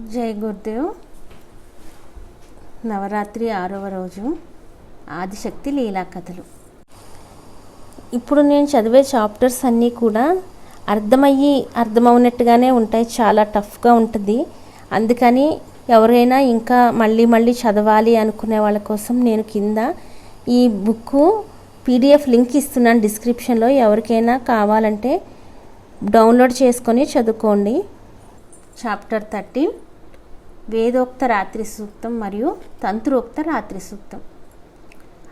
జై గురుదేవ్. నవరాత్రి ఆరవ రోజు. ఆదిశక్తి లీలా కథలు. ఇప్పుడు నేను చదివే చాప్టర్స్ అన్నీ కూడా అర్థమయ్యి అర్థమవునట్టుగానే ఉంటాయి. చాలా టఫ్గా ఉంటుంది. అందుకని ఎవరైనా ఇంకా మళ్ళీ మళ్ళీ చదవాలి అనుకునే వాళ్ళ కోసం నేను కింద ఈ బుక్ పీడిఎఫ్ లింక్ ఇస్తున్నాను డిస్క్రిప్షన్లో. ఎవరికైనా కావాలంటే డౌన్లోడ్ చేసుకొని చదువుకోండి. చాప్టర్ థర్టీన్ వేదోక్త రాత్రి సూక్తం మరియు తంత్రోక్త రాత్రి సూక్తం.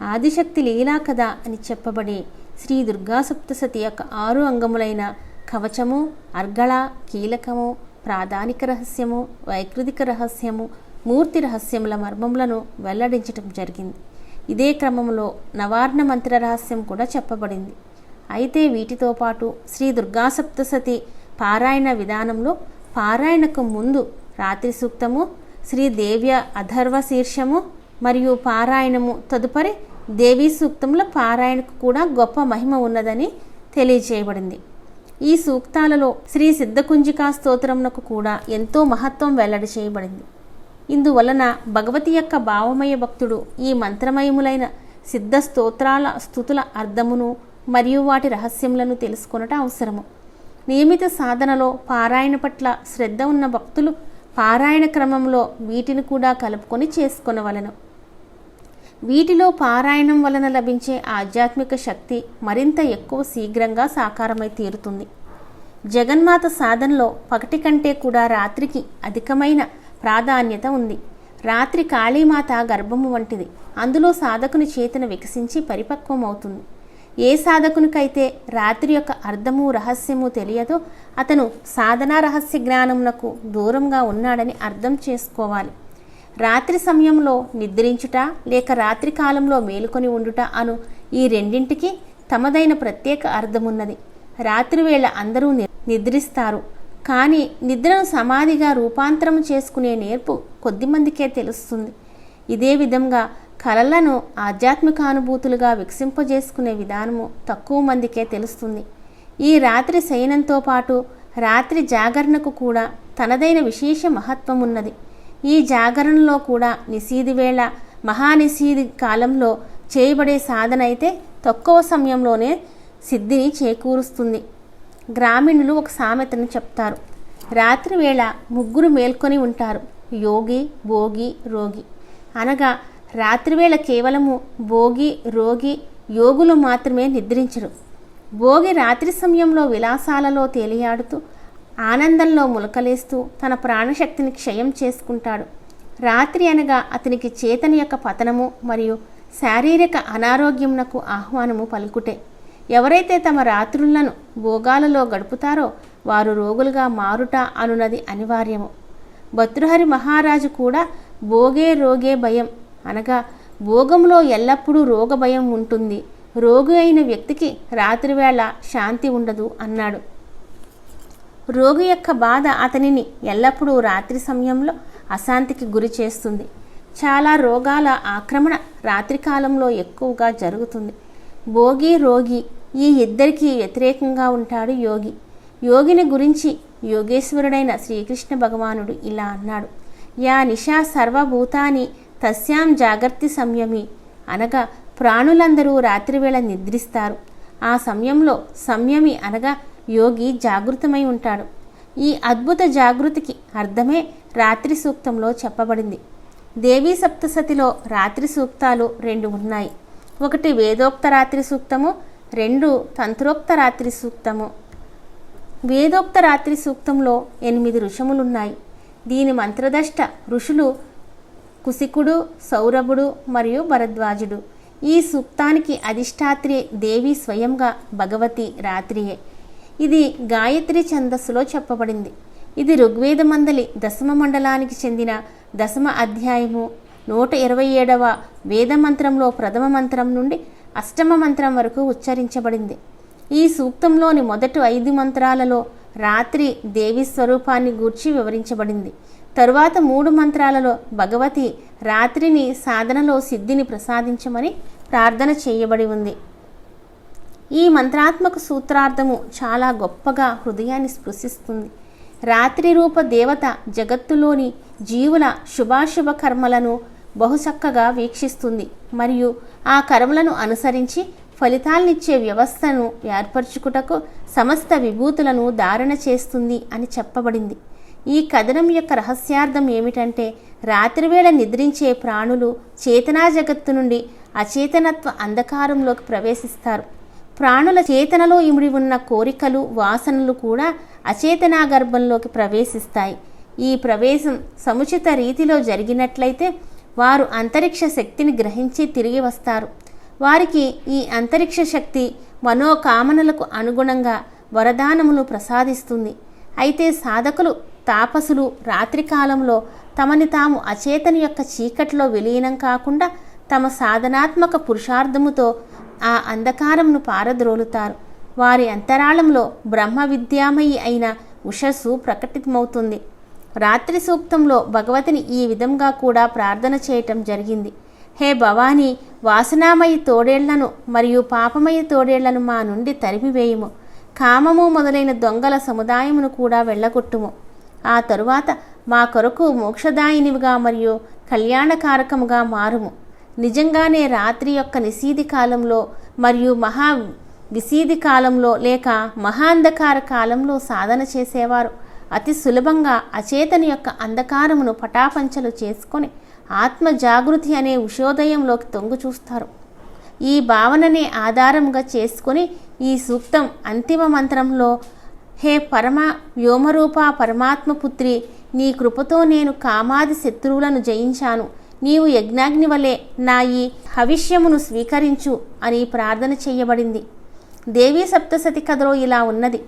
ఆదిశక్తి లీలా కథ అని చెప్పబడే శ్రీ దుర్గా సప్తసతి యొక్క ఆరు అంగములైన కవచము అర్గళ కీలకము ప్రాధానిక రహస్యము వైకృతిక రహస్యము మూర్తి రహస్యముల మర్మములను వెల్లడించటం జరిగింది. ఇదే క్రమంలో నవార్ణ మంత్ర రహస్యం కూడా చెప్పబడింది. అయితే వీటితో పాటు శ్రీ దుర్గా సప్తసతి పారాయణ విధానంలో పారాయణకు ముందు రాత్రి సూక్తము శ్రీ దేవ్య అధర్వ శీర్షము మరియు పారాయణము తదుపరి దేవీ సూక్తముల పారాయణకు కూడా గొప్ప మహిమ ఉన్నదని తెలియజేయబడింది ఈ సూక్తాలలో శ్రీ సిద్ధకుంజికా స్తోత్రమునకు కూడా ఎంతో మహత్వం వెల్లడి చేయబడింది. ఇందువలన భగవతి యొక్క భావమయ భక్తుడు ఈ మంత్రమయములైన సిద్ధ స్తోత్రాల స్థుతుల అర్థమును మరియు వాటి రహస్యములను తెలుసుకొనట అవసరము. నియమిత సాధనలో పారాయణ పట్ల శ్రద్ధ ఉన్న భక్తులు పారాయణ క్రమంలో వీటిని కూడా కలుపుకొని చేసుకొనవలను వీటిలో పారాయణం వలన లభించే ఆధ్యాత్మిక శక్తి మరింత ఎక్కువ శీఘ్రంగా సాకారమై తీరుతుంది. జగన్మాత సాధనలో పగటి కంటే కూడా రాత్రికి అధికమైన ప్రాధాన్యత ఉంది. రాత్రి కాళీమాత గర్భము వంటిది. అందులో సాధకుని చేతన వికసించి పరిపక్వం అవుతుంది ఏ సాధకునికైతే రాత్రి యొక్క అర్థము రహస్యము తెలియదో అతను సాధనా రహస్య జ్ఞానమునకు దూరంగా ఉన్నాడని అర్థం చేసుకోవాలి. రాత్రి సమయంలో నిద్రించుట లేక రాత్రి కాలంలో మేలుకొని ఉండుట అను ఈ రెండింటికి తమదైన ప్రత్యేక అర్థమున్నది. రాత్రివేళ అందరూ నిద్రిస్తారు. కానీ నిద్రను సమాధిగా రూపాంతరం చేసుకునే నేర్పు కొద్దిమందికే తెలుస్తుంది. ఇదే విధంగా కళలను ఆధ్యాత్మిక అనుభూతులుగా వికసింపజేసుకునే విధానము తక్కువ మందికే తెలుస్తుంది. ఈ రాత్రి శయనంతో పాటు రాత్రి జాగరణకు కూడా తనదైన విశేష మహత్వం ఉన్నది ఈ జాగరణలో కూడా నిశీది వేళ మహానిశీది కాలంలో చేయబడే సాధన అయితే తక్కువ సమయంలోనే సిద్ధిని చేకూరుస్తుంది. గ్రామీణులు ఒక సామెతను చెప్తారు. రాత్రి వేళ ముగ్గురు మేల్కొని ఉంటారు. యోగి భోగి రోగి అనగా రాత్రివేళ కేవలము భోగి రోగి యోగులు మాత్రమే నిద్రించరు. భోగి రాత్రి సమయంలో విలాసాలలో తేలియాడుతూ ఆనందంలో ములకలేస్తూ తన ప్రాణశక్తిని క్షయం చేసుకుంటాడు. రాత్రి అనగా అతనికి చేతన యొక్క పతనము మరియు శారీరక అనారోగ్యమునకు ఆహ్వానము పలుకుటే. ఎవరైతే తమ రాత్రులను భోగాలలో గడుపుతారో వారు రోగులుగా మారుట అనున్నది అనివార్యము. భతృహరి మహారాజు కూడా భోగే రోగే భయం అనగా భోగంలో ఎల్లప్పుడూ రోగ భయం ఉంటుంది. రోగి అయిన వ్యక్తికి రాత్రివేళ శాంతి ఉండదు అన్నాడు. రోగి యొక్క బాధ అతనిని ఎల్లప్పుడూ రాత్రి సమయంలో అశాంతికి గురి చేస్తుంది. చాలా రోగాల ఆక్రమణ రాత్రికాలంలో ఎక్కువగా జరుగుతుంది. భోగి రోగి ఈ ఇద్దరికీ వ్యతిరేకంగా ఉంటాడు యోగి. యోగిని గురించి యోగేశ్వరుడైన శ్రీకృష్ణ భగవానుడు ఇలా అన్నాడు. యా నిషా సర్వభూతాని తస్యాం జాగర్తి సంయమి. అనగా ప్రాణులందరూ రాత్రివేళ నిద్రిస్తారు. ఆ సమయంలో సంయమి అనగా యోగి జాగృతమై ఉంటాడు. ఈ అద్భుత జాగృతికి అర్థమే రాత్రి సూక్తంలో చెప్పబడింది. దేవీ సప్తసతిలో రాత్రి సూక్తాలు రెండు ఉన్నాయి. ఒకటి వేదోక్త రాత్రి సూక్తము రెండు తంత్రోక్త రాత్రి సూక్తము. వేదోక్త రాత్రి సూక్తంలో ఎనిమిది ఋషములున్నాయి. దీని మంత్రదష్ట ఋషులు కుశికుడు సౌరభుడు మరియు భరద్వాజుడు. ఈ సూక్తానికి అధిష్టాత్రి దేవి స్వయంగా భగవతి రాత్రియే. ఇది గాయత్రి ఛందస్సులో చెప్పబడింది. ఇది ఋగ్వేద మండలి దశమ మండలానికి చెందిన దశమ అధ్యాయము నూట ఇరవై ఏడవ వేద మంత్రంలో ప్రథమ మంత్రం నుండి అష్టమ మంత్రం వరకు ఉచ్చరించబడింది. ఈ సూక్తంలోని మొదటి ఐదు మంత్రాలలో రాత్రి దేవి స్వరూపాన్ని గూర్చి వివరించబడింది. తరువాత మూడు మంత్రాలలో భగవతి రాత్రిని సాధనలో సిద్ధిని ప్రసాదించమని ప్రార్థన చేయబడి ఉంది. ఈ మంత్రాత్మక సూత్రార్థము చాలా గొప్పగా హృదయాన్ని స్పృశిస్తుంది. రాత్రి రూప దేవత జగత్తులోని జీవుల శుభాశుభ కర్మలను బహుచక్కగా వీక్షిస్తుంది. మరియు ఆ కర్మలను అనుసరించి ఫలితాలనిచ్చే వ్యవస్థను ఏర్పరచుకుటకు సమస్త విభూతులను ధారణ చేస్తుంది అని చెప్పబడింది. ఈ కథనం యొక్క రహస్యార్థం ఏమిటంటే రాత్రివేళ నిద్రించే ప్రాణులు చేతనా జగత్తు నుండి అచేతనత్వ అంధకారంలోకి ప్రవేశిస్తారు. ప్రాణుల చేతనలో ఇమిడి ఉన్న కోరికలు వాసనలు కూడా అచేతనా గర్భంలోకి ప్రవేశిస్తాయి. ఈ ప్రవేశం సముచిత రీతిలో జరిగినట్లయితే వారు అంతరిక్ష శక్తిని గ్రహించి తిరిగి వస్తారు. వారికి ఈ అంతరిక్ష శక్తి మనోకామనలకు అనుగుణంగా వరదానములు ప్రసాదిస్తుంది. అయితే సాధకులు తాపసులు రాత్రికాలంలో తమని తాము అచేతని యొక్క చీకట్లో విలీనం కాకుండా తమ సాధనాత్మక పురుషార్థముతో ఆ అంధకారంను పారద్రోలుతారు. వారి అంతరాళంలో బ్రహ్మ విద్యామయి అయిన ఉషస్సు ప్రకటితమవుతుంది. రాత్రి సూక్తంలో భగవతిని ఈ విధంగా కూడా ప్రార్థన చేయటం జరిగింది. హే భవానీ వాసనామయ తోడేళ్ళను మరియు పాపమయ తోడేళ్ళను మా నుండి తరిమివేయుము. కామము మొదలైన దొంగల సముదాయమును కూడా వెళ్ళగొట్టుము. ఆ తరువాత మా కొరకు మోక్షదాయినివిగా మరియు కళ్యాణకారకముగా మారుము. నిజంగానే రాత్రి యొక్క నిశీది కాలంలో మరియు మహా విసీది కాలంలో లేక మహాంధకార కాలంలో సాధన చేసేవారు. అతి సులభంగా అచేతని యొక్క అంధకారమును పటాపంచలు చేసుకొని ఆత్మ జాగృతి అనే ఉషోదయంలోకి తొంగు చూస్తారు. ఈ భావననే ఆధారంగా చేసుకొని ఈ సూక్తం అంతిమ మంత్రంలో హే పరమ వ్యోమరూప పరమాత్మపుత్రి నీ కృపతో నేను కామాది శత్రువులను జయించాను. నీవు యజ్ఞాగ్ని వలె నా ఈ హవిష్యమును స్వీకరించు అని ప్రార్థన చేయబడింది. దేవీ సప్తసతి కథలో ఇలా ఉన్నది.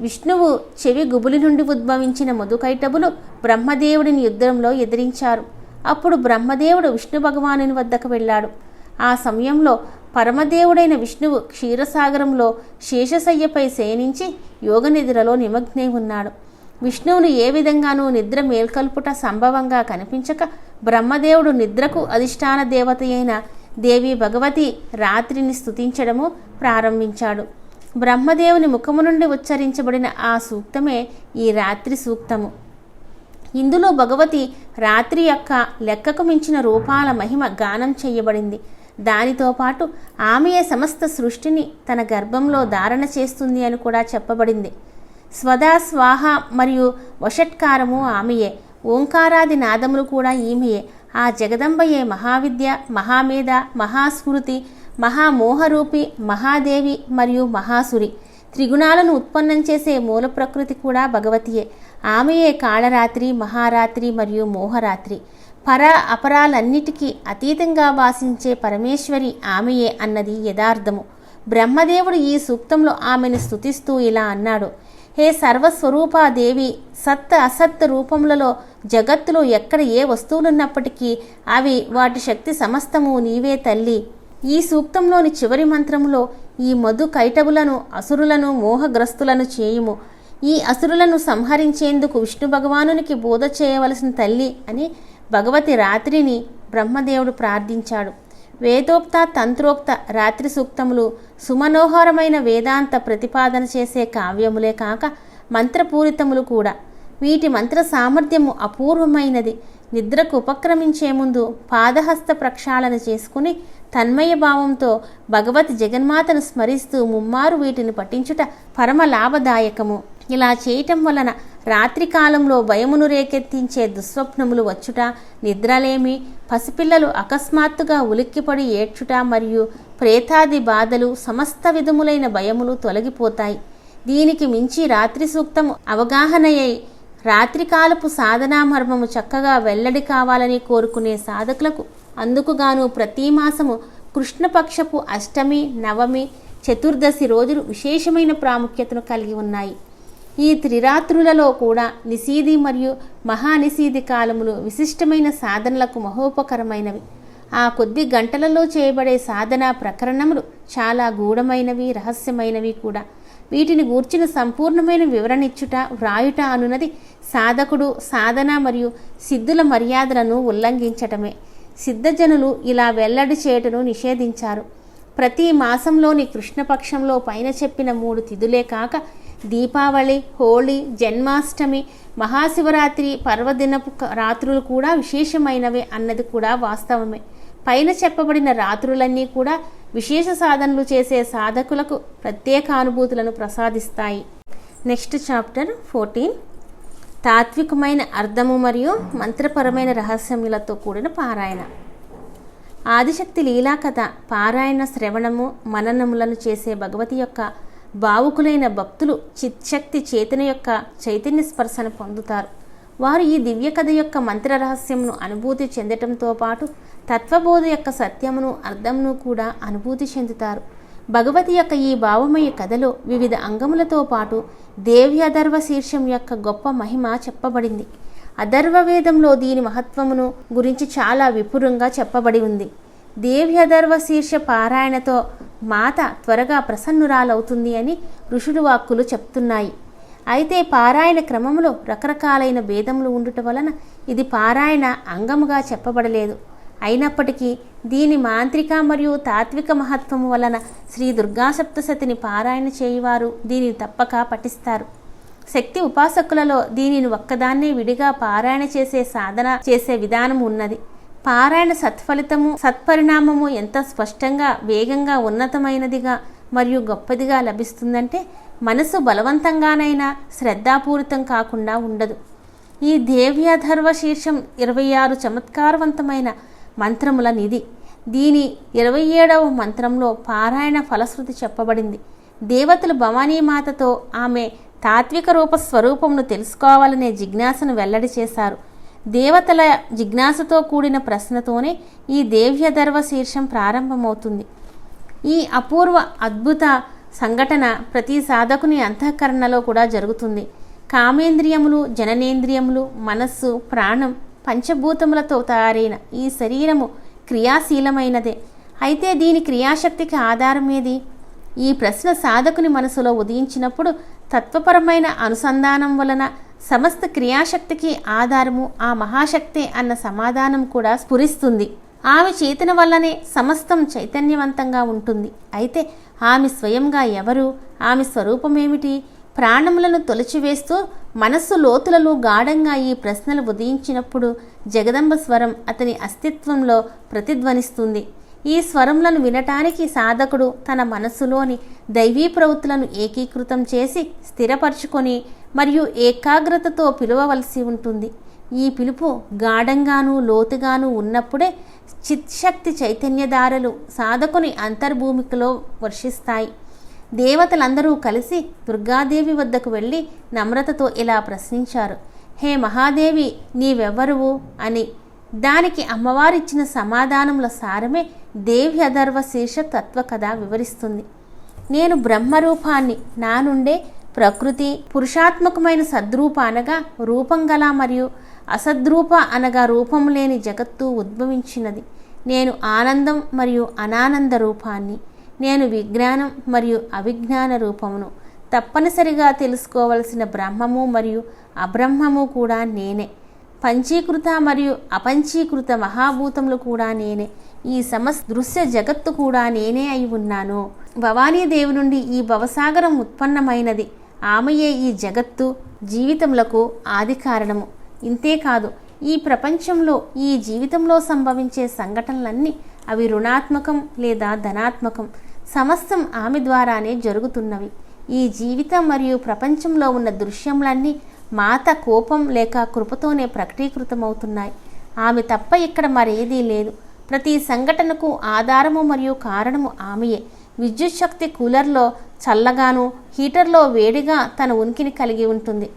విష్ణువు చెవి గుబులి నుండి ఉద్భవించిన మధుకైటబులు బ్రహ్మదేవుడిని యుద్ధంలో ఎదిరించారు. అప్పుడు బ్రహ్మదేవుడు విష్ణు భగవానుని వద్దకు వెళ్ళాడు. ఆ సమయంలో పరమదేవుడైన విష్ణువు క్షీరసాగరంలో శేషశయ్యపై శయనించి యోగనిద్రలో నిమగ్నై ఉన్నాడు. విష్ణువును ఏ విధంగానూ నిద్ర మేల్కల్పుట సంభవంగా కనిపించక బ్రహ్మదేవుడు నిద్రకు అధిష్టాన దేవత అయిన దేవి భగవతి రాత్రిని స్తుతించడము ప్రారంభించాడు. బ్రహ్మదేవుని ముఖము నుండి ఉచ్చరించబడిన ఆ సూక్తమే ఈ రాత్రి సూక్తము. ఇందులో భగవతి రాత్రి యొక్క లెక్కకు మించిన రూపాల మహిమ గానం చేయబడింది. దానితో పాటు ఆమెయే సమస్త సృష్టిని తన గర్భంలో ధారణ చేస్తుంది అని కూడా చెప్పబడింది. స్వదా స్వాహ మరియు వషట్కారము ఆమెయే. ఓంకారాది నాదములు కూడా ఈమెయే. ఆ జగదంబయే మహావిద్య మహామేధ మహాస్మృతి మహామోహరూపి మహాదేవి మరియు మహాసురి. త్రిగుణాలను ఉత్పన్నం చేసే మూల ప్రకృతి కూడా భగవతియే. ఆమెయే కాళరాత్రి మహారాత్రి మరియు మోహరాత్రి. పర అపరాలన్నిటికీ అతీతంగా వాసించే పరమేశ్వరి ఆమెయే అన్నది యథార్థము. బ్రహ్మదేవుడు ఈ సూక్తంలో ఆమెను స్తుతిస్తూ ఇలా అన్నాడు. హే సర్వస్వరూపాదేవి సత్ అసత్ రూపములలో జగత్తులో ఎక్కడ ఏ వస్తువులున్నప్పటికీ అవి వాటి శక్తి సమస్తము నీవే తల్లి. ఈ సూక్తంలోని చివరి మంత్రములో ఈ మధు కైటవులను అసురులను మోహగ్రస్తులను చేయుము. ఈ అసురులను సంహరించేందుకు విష్ణు భగవానునికి బోధ చేయవలసిన తల్లి అని భగవతి రాత్రిని బ్రహ్మదేవుడు ప్రార్థించాడు. వేదోక్త తంత్రోక్త రాత్రి సూక్తములు సుమనోహరమైన వేదాంత ప్రతిపాదన చేసే కావ్యములే కాక మంత్రపూరితములు కూడా. వీటి మంత్ర సామర్థ్యము అపూర్వమైనది. నిద్రకు ఉపక్రమించే ముందు పాదహస్త ప్రక్షాళన చేసుకుని తన్మయ భావంతో భగవతి జగన్మాతను స్మరిస్తూ ముమ్మారు వీటిని పఠించుట పరమ లాభదాయకము. ఇలా చేయటం వలన రాత్రి కాలంలో భయమును రేకెత్తించే దుస్వప్నములు వచ్చుట నిద్రలేమి పసిపిల్లలు అకస్మాత్తుగా ఉలిక్కిపడి ఏడ్చుట మరియు ప్రేతాది బాధలు సమస్త విధములైన భయములు తొలగిపోతాయి. దీనికి మించి రాత్రి సూక్తం అవగాహనయ్యి రాత్రికాలపు సాధనా మర్మము చక్కగా వెల్లడి కావాలని కోరుకునే సాధకులకు అందుకుగాను ప్రతి మాసము కృష్ణపక్షపు అష్టమి నవమి చతుర్దశి రోజులు విశేషమైన ప్రాముఖ్యతను కలిగి ఉన్నాయి. ఈ త్రిరాత్రులలో కూడా నిశీది మరియు మహానిశీది కాలములు విశిష్టమైన సాధనలకు మహోపకరమైనవి. ఆ కొద్ది గంటలలో చేయబడే సాధన ప్రకరణములు చాలా గూఢమైనవి రహస్యమైనవి కూడా. వీటిని గూర్చిన సంపూర్ణమైన వివరణ ఇచ్చుట వ్రాయుట అనున్నది సాధకుడు సాధన మరియు సిద్ధుల మర్యాదలను ఉల్లంఘించటమే. సిద్ధజనులు ఇలా వెల్లడి చేయటను నిషేధించారు. ప్రతి మాసంలోని కృష్ణపక్షంలో పైన చెప్పిన మూడు తిథులే కాక దీపావళి హోళీ జన్మాష్టమి మహాశివరాత్రి పర్వదినపు రాత్రులు కూడా విశేషమైనవే అన్నది కూడా వాస్తవమే. పైన చెప్పబడిన రాత్రులన్నీ కూడా విశేష సాధనలు చేసే సాధకులకు ప్రత్యేక అనుభూతులను ప్రసాదిస్తాయి. Next chapter fourteen. తాత్వికమైన అర్థము మరియు మంత్రపరమైన రహస్యములతో కూడిన పారాయణ. ఆదిశక్తి లీలా కథ పారాయణ శ్రవణము మననములను చేసే భగవతి యొక్క భావుకులైన భక్తులు చిత్శక్తి చేతన యొక్క చైతన్య స్పర్శను పొందుతారు. వారు ఈ దివ్య కథ యొక్క మంత్ర రహస్యమును అనుభూతి చెందటంతో పాటు తత్వబోధ యొక్క సత్యమును అర్థమును కూడా అనుభూతి చెందుతారు. భగవతి యొక్క ఈ భావమయ కథలో వివిధ అంగములతో పాటు దేవి అధర్వ శీర్షం యొక్క గొప్ప మహిమ చెప్పబడింది. అధర్వ వేదంలో దీని మహత్వమును గురించి చాలా విపురంగా చెప్పబడి ఉంది. దేవ్యధర్వ శీర్ష పారాయణతో మాత త్వరగా ప్రసన్నురాలవుతుంది అని ఋషులు వాక్కులు చెప్తున్నాయి. అయితే పారాయణ క్రమంలో రకరకాలైన భేదములు ఉండుట వలన ఇది పారాయణ అంగముగా చెప్పబడలేదు. అయినప్పటికీ దీని మాంత్రిక మరియు తాత్విక మహత్వము వలన శ్రీ దుర్గా సప్తసతిని పారాయణ చేయువారు దీనిని తప్పక పఠిస్తారు. శక్తి ఉపాసకులలో దీనిని ఒక్కదాన్నే విడిగా పారాయణ చేసే సాధన చేసే విధానం ఉన్నది. పారాయణ సత్ఫలితము సత్పరిణామము ఎంత స్పష్టంగా వేగంగా ఉన్నతమైనదిగా మరియు గొప్పదిగా లభిస్తుందంటే మనసు బలవంతంగానైనా శ్రద్ధాపూరితం కాకుండా ఉండదు. ఈ దేవ్యాధర్వ శీర్షం ఇరవై ఆరు చమత్కారవంతమైన మంత్రముల నిధి. దీని ఇరవై ఏడవ మంత్రంలో పారాయణ ఫలశ్రుతి చెప్పబడింది. దేవతలు భవానీమాతతో ఆమె తాత్విక రూప స్వరూపమును తెలుసుకోవాలనే జిజ్ఞాసను వెల్లడి చేశారు. దేవతల జిజ్ఞాసతో కూడిన ప్రశ్నతోనే ఈ దేవ్యధర్వ శీర్షం ప్రారంభమవుతుంది. ఈ అపూర్వ అద్భుత సంఘటన ప్రతి సాధకుని అంతఃకరణలో కూడా జరుగుతుంది. కామేంద్రియములు జననేంద్రియములు మనస్సు ప్రాణం పంచభూతములతో తయారైన ఈ శరీరము క్రియాశీలమైనదే. అయితే దీని క్రియాశక్తికి ఆధారం ఏది? ఈ ప్రశ్న సాధకుని మనసులో ఉదయించినప్పుడు తత్వపరమైన అనుసంధానం వలన సమస్త క్రియాశక్తికి ఆధారము ఆ మహాశక్తే అన్న సమాధానం కూడా స్ఫురిస్తుంది. ఆమె చేతన వల్లనే సమస్తం చైతన్యవంతంగా ఉంటుంది. అయితే ఆమె స్వయంగా ఎవరు? ఆమె స్వరూపమేమిటి? ప్రాణములను తొలచివేస్తూ మనస్సు లోతులలో గాఢంగా ఈ ప్రశ్నలు ఉదయించినప్పుడు జగదంబ స్వరం అతని అస్తిత్వంలో ప్రతిధ్వనిస్తుంది. ఈ స్వరములను వినటానికి సాధకుడు తన మనస్సులోని దైవీ ప్రవృత్తులను ఏకీకృతం చేసి స్థిరపరచుకొని మరియు ఏకాగ్రతతో పిలువవలసి ఉంటుంది. ఈ పిలుపు గాఢంగాను లోతుగాను ఉన్నప్పుడే చిత్శక్తి చైతన్యధారలు సాధకుని అంతర్భూమికలో వర్షిస్తాయి. దేవతలందరూ కలిసి దుర్గాదేవి వద్దకు వెళ్ళి నమ్రతతో ఇలా ప్రశ్నించారు. హే మహాదేవి నీవెవ్వరువు అని. దానికి అమ్మవారిచ్చిన సమాధానముల సారమే దేవి అధర్వ శీర్ష తత్వ కథ వివరిస్తుంది. నేను బ్రహ్మరూపాన్ని నా నుండే ప్రకృతి పురుషాత్మకమైన సద్రూప అనగా రూపం గల మరియు అసద్రూప అనగా రూపం లేని జగత్తు ఉద్భవించినది. నేను ఆనందం మరియు అనానంద రూపాన్ని నేను విజ్ఞానం మరియు అవిజ్ఞాన రూపమును తప్పనిసరిగా తెలుసుకోవలసిన బ్రహ్మము మరియు అబ్రహ్మము కూడా నేనే. పంచీకృత మరియు అపంచీకృత మహాభూతములు కూడా నేనే. ఈ సమస్త దృశ్య జగత్తు కూడా నేనే అయి ఉన్నాను. భవానీదేవి నుండి ఈ భవసాగరం ఉత్పన్నమైనది. ఆమెయే ఈ జగత్తు జీవితములకు ఆది కారణము ఇంతేకాదు ఈ ప్రపంచంలో ఈ జీవితంలో సంభవించే సంఘటనలన్నీ అవి రుణాత్మకం లేదా ధనాత్మకం. సమస్తం ఆమె ద్వారానే జరుగుతున్నవి. ఈ జీవితం మరియు ప్రపంచంలో ఉన్న దృశ్యములన్నీ మాత కోపం లేక కృపతోనే ప్రకటీకృతమవుతున్నాయి. ఆమె తప్ప ఇక్కడ మరేదీ లేదు. ప్రతి సంఘటనకు ఆధారము మరియు కారణము ఆమెయే. విద్యుత్ శక్తి కూలర్లో చల్లగాను హీటర్లో వేడిగా తన ఉనికిని కలిగి ఉంటుంది.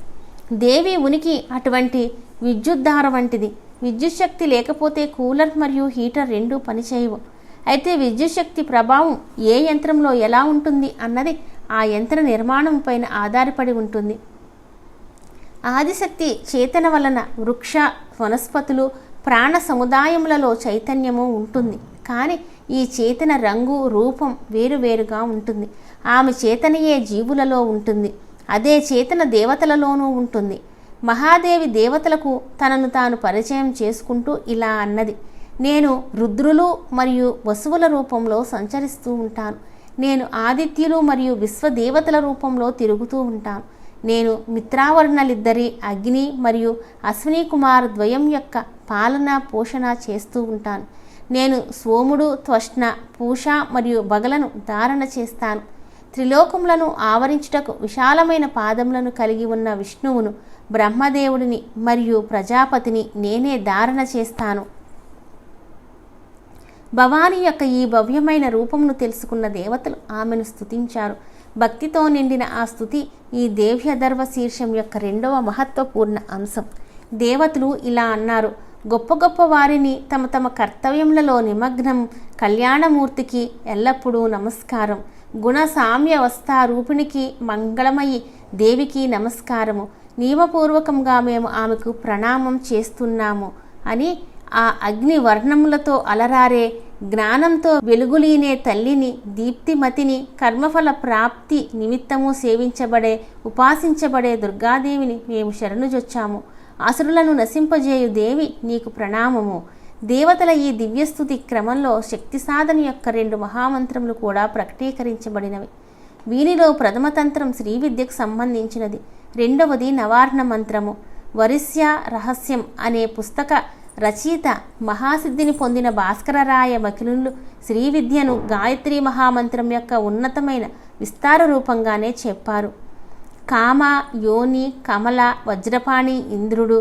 దేవి ఉనికి అటువంటి విద్యుద్ధార వంటిది. విద్యుత్ శక్తి లేకపోతే కూలర్ మరియు హీటర్ రెండూ పనిచేయవు. అయితే విద్యుత్ శక్తి ప్రభావం ఏ యంత్రంలో ఎలా ఉంటుంది అన్నది ఆ యంత్ర నిర్మాణం పైన ఆధారపడి ఉంటుంది. ఆదిశక్తి చేతన వలన వృక్ష వనస్పతులు ప్రాణ సముదాయములలో చైతన్యము ఉంటుంది. కానీ ఈ చేతన రంగు రూపం వేరువేరుగా ఉంటుంది. ఆమె చేతనయే జీవులలో ఉంటుంది. అదే చేతన దేవతలలోనూ ఉంటుంది. మహాదేవి దేవతలకు తనను తాను పరిచయం చేసుకుంటూ ఇలా అన్నది. నేను రుద్రులు మరియు వసువుల రూపంలో సంచరిస్తూ ఉంటాను. నేను ఆదిత్యులు మరియు విశ్వదేవతల రూపంలో తిరుగుతూ ఉంటాను. నేను మిత్రావర్ణలిద్దరి అగ్ని మరియు అశ్విని కుమార్ ద్వయం యొక్క పాలన పోషణ చేస్తూ ఉంటాను. నేను సోముడు త్వష్ణ పూష మరియు బగలను ధారణ చేస్తాను. త్రిలోకములను ఆవరించుటకు విశాలమైన పాదములను కలిగి ఉన్న విష్ణువును బ్రహ్మదేవుడిని మరియు ప్రజాపతిని నేనే ధారణ చేస్తాను. భవాని యొక్క ఈ భవ్యమైన రూపమును తెలుసుకున్న దేవతలు ఆమెను స్తుతించారు. భక్తితో నిండిన ఆ స్థుతి ఈ దేవ్యధర్వ శీర్షం యొక్క రెండవ మహత్వపూర్ణ అంశం. దేవతలు ఇలా అన్నారు గొప్ప గొప్ప వారిని తమ తమ కర్తవ్యములలో నిమగ్నం కళ్యాణమూర్తికి ఎల్లప్పుడూ నమస్కారం. గుణ సామ్య రూపిణికి మంగళమయి దేవికి నమస్కారము. నియమపూర్వకంగా మేము ఆమెకు ప్రణామం చేస్తున్నాము అని ఆ అగ్ని వర్ణములతో అలరారే జ్ఞానంతో వెలుగులీనే తల్లిని దీప్తిమతిని కర్మఫల ప్రాప్తి నిమిత్తము సేవించబడే ఉపాసించబడే దుర్గాదేవిని మేము శరణుజొచ్చాము. అసురులను నశింపజేయు దేవి నీకు ప్రణామము. దేవతల ఈ దివ్యస్థుతి క్రమంలో శక్తి సాధన యొక్క రెండు మహామంత్రములు కూడా ప్రకటీకరించబడినవి. వీనిలో ప్రథమ తంత్రం శ్రీ విద్యకు సంబంధించినది. రెండవది నవార్ణ మంత్రము. వరిస్య రహస్యం అనే పుస్తక రచయిత మహాసిద్ధిని పొందిన భాస్కరరాయ మకిలులు శ్రీ విద్యను గాయత్రి మహామంత్రం యొక్క ఉన్నతమైన విస్తార రూపంగానే చెప్పారు. కామ యోని కమల వజ్రపాణి ఇంద్రుడు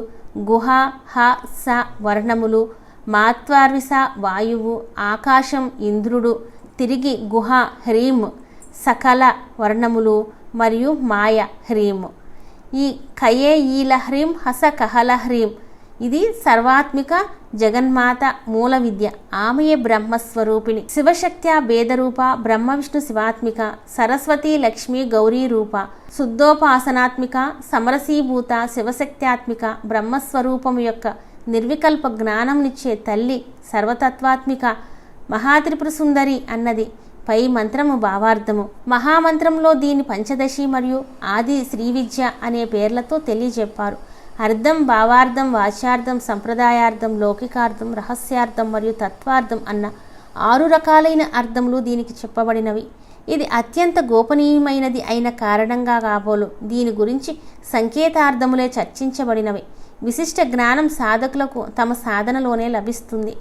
గుహ హ స వర్ణములు మాత్వార్విస వాయువు ఆకాశం ఇంద్రుడు తిరిగి గుహ హ్రీం సకల వర్ణములు మరియు మాయ హ్రీం. ఈ కయే ఈల హ్రీం హస కహల హ్రీం. ఇది సర్వాత్మిక జగన్మాత మూల విద్య. ఆమెయే బ్రహ్మస్వరూపిణి. శివశక్త్యా భేదరూప బ్రహ్మ విష్ణు శివాత్మిక సరస్వతి లక్ష్మి గౌరీ రూప శుద్ధోపాసనాత్మిక సమరసీభూత శివశక్త్యాత్మిక బ్రహ్మస్వరూపము యొక్క నిర్వికల్ప జ్ఞానంనిచ్చే తల్లి సర్వతత్వాత్మిక. మహాత్రిపుర సుందరి అన్నది పై మంత్రము భావార్థము. మహామంత్రంలో దీని పంచదశి మరియు ఆది శ్రీ విద్య అనే పేర్లతో తెలియజెప్పారు. అర్థం భావార్థం వాచ్యార్థం సంప్రదాయార్థం లౌకికార్థం రహస్యార్థం మరియు తత్వార్థం అన్న ఆరు రకాలైన అర్థములు దీనికి చెప్పబడినవి. ఇది అత్యంత గోపనీయమైనది అయిన కారణంగా కాబోలు. దీని గురించి సంకేతార్థములే చర్చించబడినవి. విశిష్ట జ్ఞానం సాధకులకు తమ సాధనలోనే లభిస్తుంది.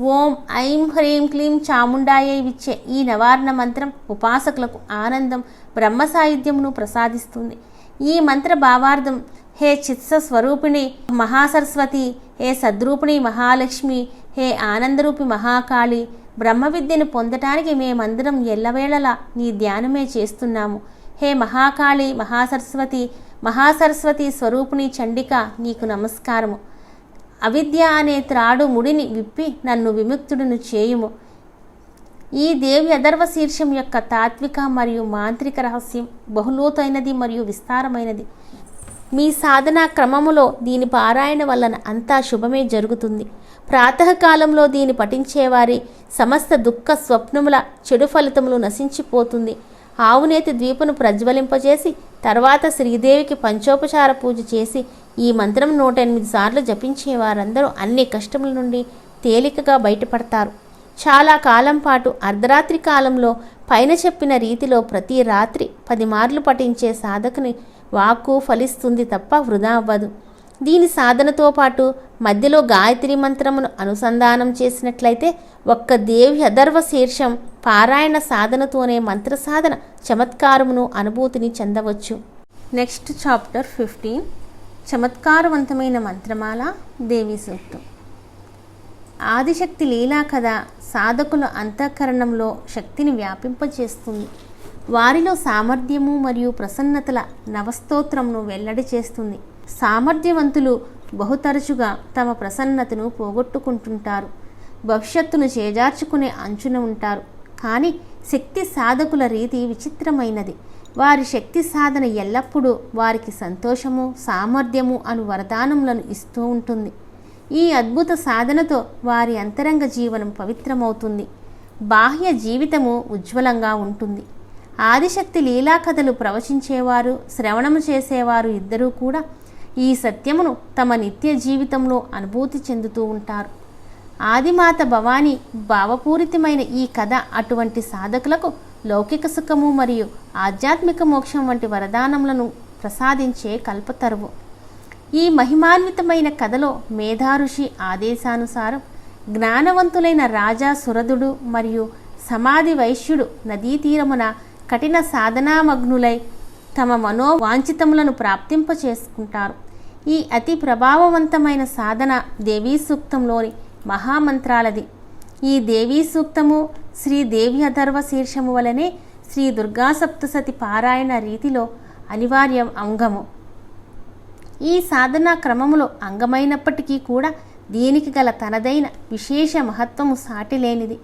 ఓం ఐం హ్రీం క్లీం చాముండాయే విచ్చే ఈ నవారణ మంత్రం ఉపాసకులకు ఆనందం బ్రహ్మ సాయుధ్యమును ప్రసాదిస్తుంది. ఈ మంత్ర భావార్థం హే చిత్స స్వరూపిణి మహాసరస్వతి హే సద్రూపిణి మహాలక్ష్మి హే ఆనందరూపి మహాకాళి బ్రహ్మ విద్యను పొందటానికి మేమందరం ఎల్లవేళలా నీ ధ్యానమే చేస్తున్నాము. హే మహాకాళి మహాసరస్వతి మహాసరస్వతి స్వరూపిణి చండిక నీకు నమస్కారము. అవిద్య అనే త్రాడు ముడిని విప్పి నన్ను విముక్తుడును చేయుము. ఈ దేవి అధర్వ శీర్షం యొక్క తాత్విక మరియు మాంత్రిక రహస్యం బహులోతైనది మరియు విస్తారమైనది. మీ సాధనా క్రమములో దీని పారాయణ వలన అంతా శుభమే జరుగుతుంది. ప్రాతకాలంలో దీని పఠించేవారి సమస్త దుఃఖ స్వప్నముల చెడు ఫలితములు నశించిపోతుంది. ఆవునేతి ద్వీపును ప్రజ్వలింపజేసి తర్వాత శ్రీదేవికి పంచోపచార పూజ చేసి ఈ మంత్రం నూట ఎనిమిది సార్లు జపించే వారందరూ అన్ని కష్టముల నుండి తేలికగా బయటపడతారు. చాలా కాలం పాటు అర్ధరాత్రి కాలంలో పైన చెప్పిన రీతిలో ప్రతి రాత్రి పది మార్లు పఠించే సాధకుని వాక్కు ఫలిస్తుంది తప్ప వృధా అవ్వదు. దీని సాధనతో పాటు మధ్యలో గాయత్రి మంత్రమును అనుసంధానం చేసినట్లయితే ఒక్క దేవి అధర్వ శీర్షం పారాయణ సాధనతోనే మంత్ర సాధన చమత్కారమును అనుభూతిని చెందవచ్చు. Next chapter fifteen. చమత్కారవంతమైన మంత్రమాల దేవి సూక్తం. ఆదిశక్తి లీలా కథ సాధకుల అంతఃకరణంలో శక్తిని వ్యాపింపచేస్తుంది వారిలో సామర్థ్యము మరియు ప్రసన్నతల నవస్తోత్రంను వెల్లడి చేస్తుంది. సామర్థ్యవంతులు బహుతరచుగా తమ ప్రసన్నతను పోగొట్టుకుంటుంటారు. భవిష్యత్తును చేజార్చుకునే అంచున ఉంటారు. కానీ శక్తి సాధకుల రీతి విచిత్రమైనది. వారి శక్తి సాధన ఎల్లప్పుడూ వారికి సంతోషము సామర్థ్యము అను వరదానములను ఇస్తూ ఉంటుంది. ఈ అద్భుత సాధనతో వారి అంతరంగ జీవనం పవిత్రమవుతుంది. బాహ్య జీవితము ఉజ్వలంగా ఉంటుంది. ఆదిశక్తి లీలాకథలు ప్రవచించేవారు శ్రవణము చేసేవారు ఇద్దరూ కూడా ఈ సత్యమును తమ నిత్య జీవితంలో అనుభూతి చెందుతూ ఉంటారు. ఆదిమాత భవానీ భావపూరితమైన ఈ కథ అటువంటి సాధకులకు లౌకిక సుఖము మరియు ఆధ్యాత్మిక మోక్షం వంటి వరదానములను ప్రసాదించే కల్పతరువు. ఈ మహిమాన్వితమైన కథలో మేధాఋషి ఆదేశానుసారం జ్ఞానవంతులైన రాజా సురదుడు మరియు సమాధి వైశ్యుడు నదీ తీరమున కఠిన సాధనామగ్నులై తమ మనోవాంఛితములను ప్రాప్తింప చేసుకుంటారు ఈ అతి ప్రభావవంతమైన సాధన దేవీ సూక్తంలోని మహామంత్రాలది. ఈ దేవీ సూక్తము శ్రీ దేవి అధర్వ శీర్షము వలనే శ్రీ దుర్గా సప్తసతి పారాయణ రీతిలో అనివార్యం అంగము. ఈ సాధనా క్రమములో అంగమైనప్పటికీ కూడా దీనికి గల తనదైన విశేష మహత్వము సాటిలేనిది.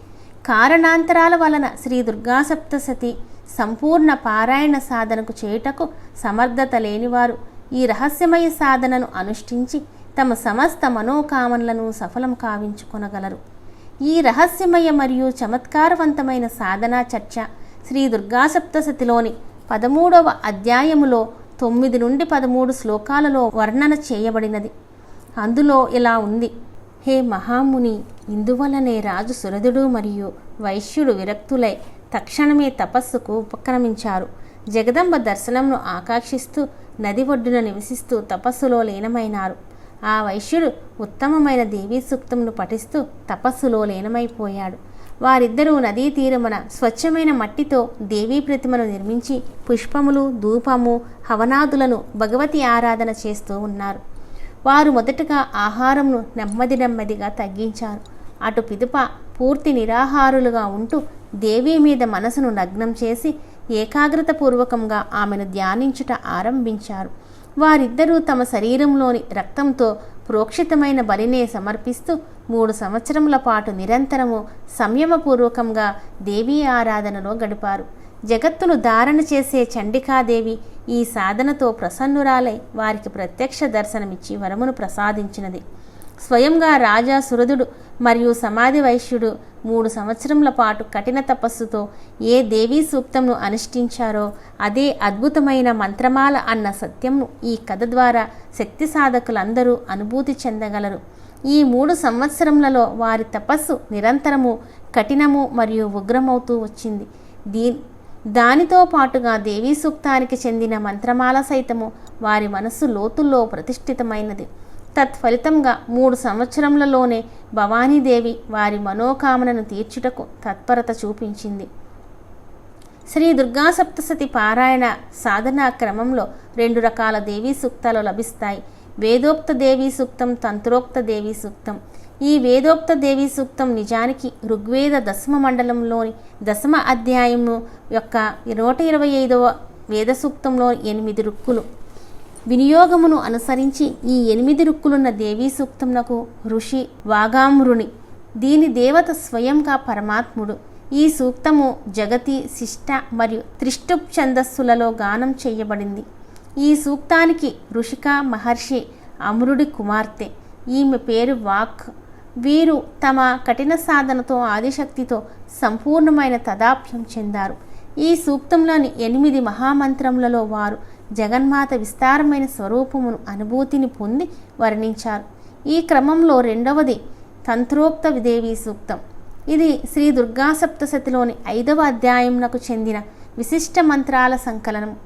కారణాంతరాల వలన శ్రీ దుర్గా సప్తసతి సంపూర్ణ పారాయణ సాధనకు చేయుటకు సమర్థత లేనివారు ఈ రహస్యమయ సాధనను అనుష్ఠించి తమ సమస్త మనోకామనలను సఫలం కావించుకొనగలరు. ఈ రహస్యమయ మరియు చమత్కారవంతమైన సాధనా చర్చ శ్రీ దుర్గాసప్తశతిలోని పదమూడవ అధ్యాయములో తొమ్మిది నుండి పదమూడు శ్లోకాలలో వర్ణన చేయబడినది. అందులో ఇలా ఉంది. హే మహాముని ఇందువలనే రాజు సురదుడు మరియు వైశ్యుడు విరక్తులై తక్షణమే తపస్సుకు ఉపక్రమించారు. జగదంబ దర్శనంను ఆకాంక్షిస్తూ నది ఒడ్డున నివసిస్తూ తపస్సులో లీనమైనారు. ఆ వైశ్యుడు ఉత్తమమైన దేవీ సూక్తంను పఠిస్తూ తపస్సులో లీనమైపోయాడు. వారిద్దరూ నదీ తీరమున స్వచ్ఛమైన మట్టితో దేవీ ప్రతిమను నిర్మించి పుష్పములు ధూపము హవనాదులను భగవతి ఆరాధన చేస్తూ ఉన్నారు. వారు మొదటగా ఆహారంను నెమ్మది నెమ్మదిగా తగ్గించారు. అటు పిదుప పూర్తి నిరాహారులుగా ఉంటూ దేవి మీద మనసును నగ్నం చేసి ఏకాగ్రతపూర్వకంగా ఆమెను ధ్యానించుట ఆరంభించారు. వారిద్దరూ తమ శరీరంలోని రక్తంతో ప్రోక్షితమైన బలినే సమర్పిస్తూ మూడు సంవత్సరముల పాటు నిరంతరము సంయమపూర్వకంగా దేవీ ఆరాధనలో గడిపారు. జగత్తును ధారణ చేసే చండికాదేవి ఈ సాధనతో ప్రసన్నురాలై వారికి ప్రత్యక్ష దర్శనమిచ్చి వరమును ప్రసాదించినది. స్వయంగా రాజా సురదుడు మరియు సమాధి వైశ్యుడు మూడు సంవత్సరముల పాటు కఠిన తపస్సుతో ఏ దేవీ సూక్తంను అనుష్ఠించారో అదే అద్భుతమైన మంత్రమాల అన్న సత్యంను ఈ కథ ద్వారా శక్తి సాధకులందరూ అనుభూతి చెందగలరు. ఈ మూడు సంవత్సరములలో వారి తపస్సు నిరంతరము కఠినము మరియు ఉగ్రమవుతూ వచ్చింది. దీ దానితో పాటుగా దేవీ సూక్తానికి చెందిన మంత్రమాల సైతము వారి మనస్సు లోతుల్లో ప్రతిష్ఠితమైనది. తత్ఫలితంగా మూడు సంవత్సరములలోనే భవానీదేవి వారి మనోకామనను తీర్చుటకు తత్పరత చూపించింది. శ్రీ దుర్గా సప్తసతి పారాయణ సాధనా క్రమంలో రెండు రకాల దేవీ సూక్తాలు లభిస్తాయి. వేదోక్త దేవీ సూక్తం తంత్రోక్త దేవీ సూక్తం. ఈ వేదోక్త దేవీ సూక్తం నిజానికి ఋగ్వేద దశమ మండలంలోని దశమ అధ్యాయము యొక్క నూట ఇరవై ఐదవ వేద సూక్తంలో ఎనిమిది రుక్కులు వినియోగమును అనుసరించి ఈ ఎనిమిది రుక్కులున్న దేవీ సూక్తమునకు ఋషి వాగామృణి దీని దేవత స్వయంగా పరమాత్ముడు. ఈ సూక్తము జగతి శిష్ట మరియు త్రిష్టుప్ ఛందస్సులలో గానం చేయబడింది. ఈ సూక్తానికి ఋషిక మహర్షి అమరుడి కుమార్తె. ఈమె పేరు వాక్. వీరు తమ కఠిన సాధనతో ఆదిశక్తితో సంపూర్ణమైన తదాప్యం చెందారు. ఈ సూక్తంలోని ఎనిమిది మహామంత్రములలో వారు జగన్మాత విస్తారమైన స్వరూపమును అనుభూతిని పొంది వర్ణించారు. ఈ క్రమంలో రెండవది తంత్రోక్త విదేవీ సూక్తం. ఇది శ్రీ దుర్గా సప్తశతిలోని ఐదవ అధ్యాయంనకు చెందిన విశిష్ట మంత్రాల సంకలనం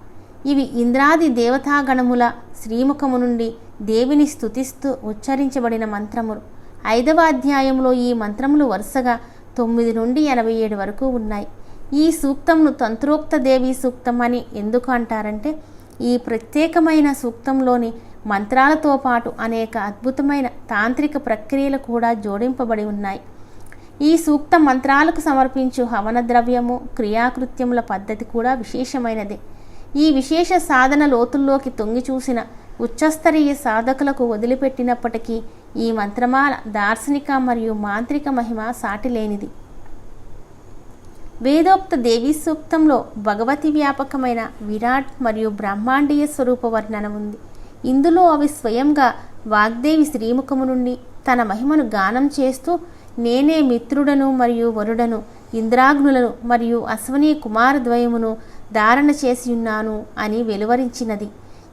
ఇవి ఇంద్రాది దేవతాగణముల శ్రీముఖము నుండి దేవిని స్తుతిస్తూ ఉచ్చరించబడిన మంత్రములు. ఐదవ అధ్యాయంలో ఈ మంత్రములు వరుసగా తొమ్మిది నుండి ఎనభై ఏడు వరకు ఉన్నాయి. ఈ సూక్తంను తంత్రోక్త దేవి సూక్తం అని ఎందుకు అంటారంటే ఈ ప్రత్యేకమైన సూక్తంలోని మంత్రాలతో పాటు అనేక అద్భుతమైన తాంత్రిక ప్రక్రియలు కూడా జోడింపబడి ఉన్నాయి. ఈ సూక్త మంత్రాలకు సమర్పించు హవన ద్రవ్యము క్రియాకృత్యముల పద్ధతి కూడా విశేషమైనది. ఈ విశేష సాధన లోతుల్లోకి తొంగి చూసిన ఉచ్చస్తరీయ సాధకులకు వదిలిపెట్టినప్పటికీ ఈ మంత్రమాల దార్శనిక మరియు మాంత్రిక మహిమ సాటిలేనిది. వేదోక్త దేవీ సూక్తంలో భగవతి వ్యాపకమైన విరాట్ మరియు బ్రహ్మాండీయ స్వరూప వర్ణన ఉంది. ఇందులో అవి స్వయంగా వాగ్దేవి శ్రీముఖము నుండి తన మహిమను గానం చేస్తూ నేనే మిత్రుడను మరియు వరుడను ఇంద్రాగ్నులను మరియు అశ్వనీ కుమారద్వయమును ధారణ చేసి ఉన్నాను అని వెలువరించినది.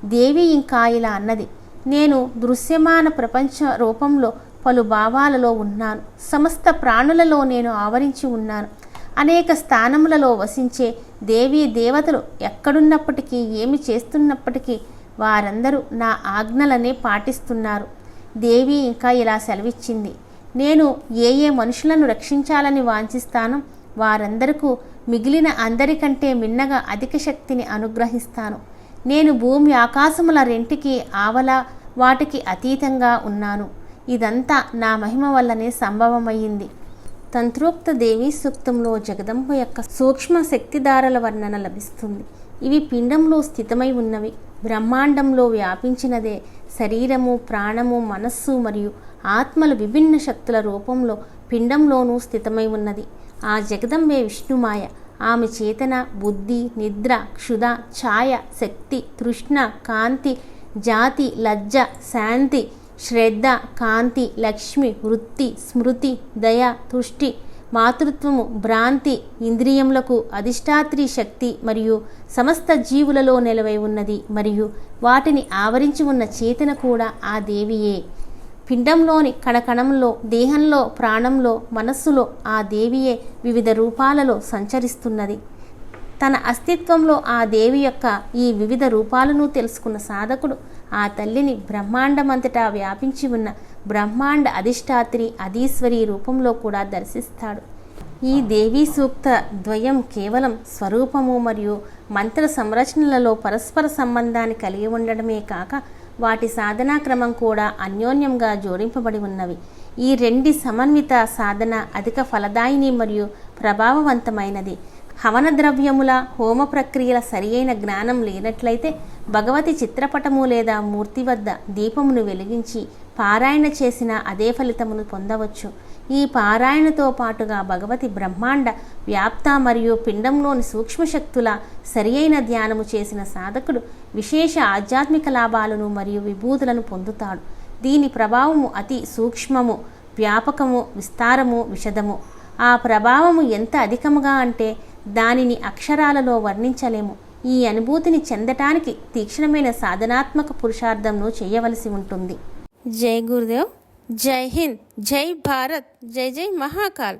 దేవి ఇంకా ఇలా అన్నది నేను దృశ్యమాన ప్రపంచ రూపంలో పలు భావాలలో ఉన్నాను. సమస్త ప్రాణులలో నేను ఆవరించి ఉన్నాను. అనేక స్థానములలో వసించే దేవీ దేవతలు ఎక్కడున్నప్పటికీ ఏమి చేస్తున్నప్పటికీ వారందరూ నా ఆజ్ఞలనే పాటిస్తున్నారు. దేవి ఇంకా ఇలా సెలవిచ్చింది. నేను ఏ ఏ మనుషులను రక్షించాలని వాంఛిస్తానో వారందరకు మిగిలిన అందరికంటే మిన్నగా అధిక శక్తిని అనుగ్రహిస్తాను. నేను భూమి ఆకాశముల రెంటికి ఆవల వాటికి అతీతంగా ఉన్నాను. ఇదంతా నా మహిమ వల్లనే సంభవమయ్యింది. తంత్రోక్త దేవీ సూక్తంలో జగదంబ యొక్క సూక్ష్మ శక్తిధారల వర్ణన లభిస్తుంది. ఇవి పిండంలో స్థితమై ఉన్నవి. బ్రహ్మాండంలో వ్యాపించినదే శరీరము ప్రాణము మనస్సు మరియు ఆత్మల విభిన్న శక్తుల రూపంలో పిండంలోనూ స్థితమై ఉన్నది. ఆ జగదంబే విష్ణుమాయ. ఆమె చేతన బుద్ధి నిద్ర క్షుధ ఛాయ శక్తి తృష్ణ కాంతి జాతి లజ్జ శాంతి శ్రద్ధ కాంతి లక్ష్మి వృత్తి స్మృతి దయ తుష్టి మాతృత్వము భ్రాంతి ఇంద్రియములకు అధిష్టాత్రి శక్తి మరియు సమస్త జీవులలో నిలవై ఉన్నది మరియు వాటిని ఆవరించి ఉన్న చేతన కూడా ఆ దేవియే. పిండంలోని కణకణంలో దేహంలో ప్రాణంలో మనస్సులో ఆ దేవియే వివిధ రూపాలలో సంచరిస్తున్నది. తన అస్తిత్వంలో ఆ దేవి యొక్క ఈ వివిధ రూపాలను తెలుసుకున్న సాధకుడు ఆ తల్లిని బ్రహ్మాండమంతటా వ్యాపించి ఉన్న బ్రహ్మాండ అధిష్టాత్రి అధీశ్వరి రూపంలో కూడా దర్శిస్తాడు. ఈ దేవీ సూక్త ద్వయం కేవలం స్వరూపము మరియు మంత్ర సంరచనలలో పరస్పర సంబంధాన్ని కలిగి ఉండడమే కాక వాటి సాధనా క్రమం కూడా అన్యోన్యంగా జోడింపబడి ఉన్నవి. ఈ రెండి సమన్విత సాధన అధిక ఫలదాయిని మరియు ప్రభావవంతమైనది. హవన ద్రవ్యముల హోమ ప్రక్రియల సరియైన జ్ఞానం లేనట్లయితే భగవతి చిత్రపటము లేదా మూర్తి వద్ద దీపమును వెలిగించి పారాయణ చేసిన అదే ఫలితమును పొందవచ్చు. ఈ పారాయణతో పాటుగా భగవతి బ్రహ్మాండ వ్యాప్త మరియు పిండంలోని సూక్ష్మశక్తుల సరియైన ధ్యానము చేసిన సాధకుడు విశేష ఆధ్యాత్మిక లాభాలను మరియు విభూతులను పొందుతాడు. దీని ప్రభావము అతి సూక్ష్మము వ్యాపకము విస్తారము విషదము. ఆ ప్రభావము ఎంత అధికముగా అంటే దానిని అక్షరాలలో వర్ణించలేము. ఈ అనుభూతిని చెందటానికి తీక్షణమైన సాధనాత్మక పురుషార్థంను చేయవలసి ఉంటుంది. జై గురుదేవ్ జై హింద్ జై భారత్ జై జై మహాకాల్.